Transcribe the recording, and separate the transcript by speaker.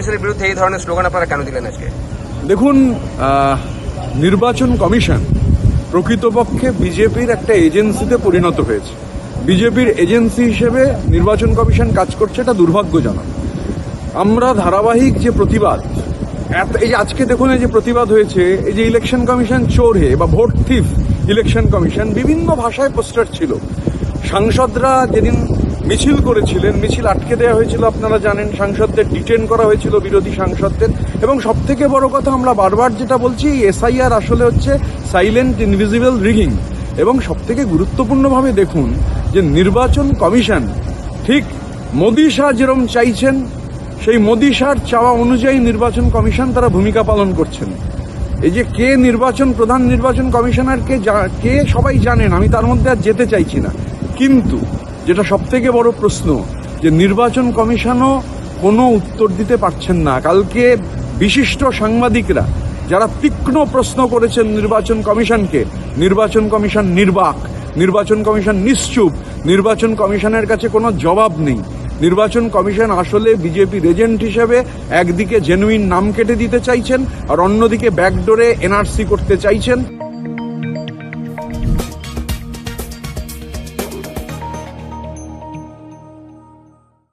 Speaker 1: অফিসারের বিরুদ্ধে এই ধরনের স্লোগান আপনারা কেন দিলেন আজকে?
Speaker 2: দেখুন নির্বাচন কমিশন প্রকৃতপক্ষে বিজেপির একটা এজেন্সিতে পরিণত হয়েছে। বিজেপির এজেন্সি হিসেবে নির্বাচন কমিশন কাজ করছে এটা দুর্ভাগ্যজনক। আমরা ধারাবাহিক যে প্রতিবাদ এই যে আজকে দেখুন, এই যে প্রতিবাদ হয়েছে, এই যে ইলেকশন কমিশন চোর হে বা ভোট থিফ ইলেকশন কমিশন, বিভিন্ন ভাষায় পোস্টার ছিল। সাংসদরা যেদিন মিছিল করেছিলেন, মিছিল আটকে দেওয়া হয়েছিল, আপনারা জানেন, সাংসদদের ডিটেন করা হয়েছিল, বিরোধী সাংসদদের। এবং সব থেকে বড় কথা আমরা বারবার যেটা বলছি এসআইআর আসলে হচ্ছে সাইলেন্ট ইনভিজিবল রিগিং এবং সব থেকে গুরুত্বপূর্ণভাবে দেখুন যে নির্বাচন কমিশন, ঠিক মোদী শাহ যেরম চাইছেন, সেই মোদী শাহর চাওয়া অনুযায়ী নির্বাচন কমিশন তারা ভূমিকা পালন করছেন। এই যে কে নির্বাচন, প্রধান নির্বাচন কমিশনার কে কে সবাই জানেন, আমি তার মধ্যে আর যেতে চাইছি না। কিন্তু যেটা সব থেকে বড় প্রশ্ন, যে নির্বাচন কমিশনও কোনো উত্তর দিতে পারছেন না। কালকে বিশিষ্ট সাংবাদিকরা যারা তীক্ষ্ণ প্রশ্ন করেছেন নির্বাচন কমিশনকে, নির্বাচন কমিশন নির্বাক, নির্বাচন কমিশন নিশ্চুপ, নির্বাচন কমিশনের কাছে কোনো জবাব নেই। নির্বাচন কমিশন আসলে বিজেপির এজেন্ট হিসেবে একদিকে জেনুইন নাম কেটে দিতে চাইছেন আর অন্যদিকে ব্যাকডোরে এনআরসি করতে চাইছেন।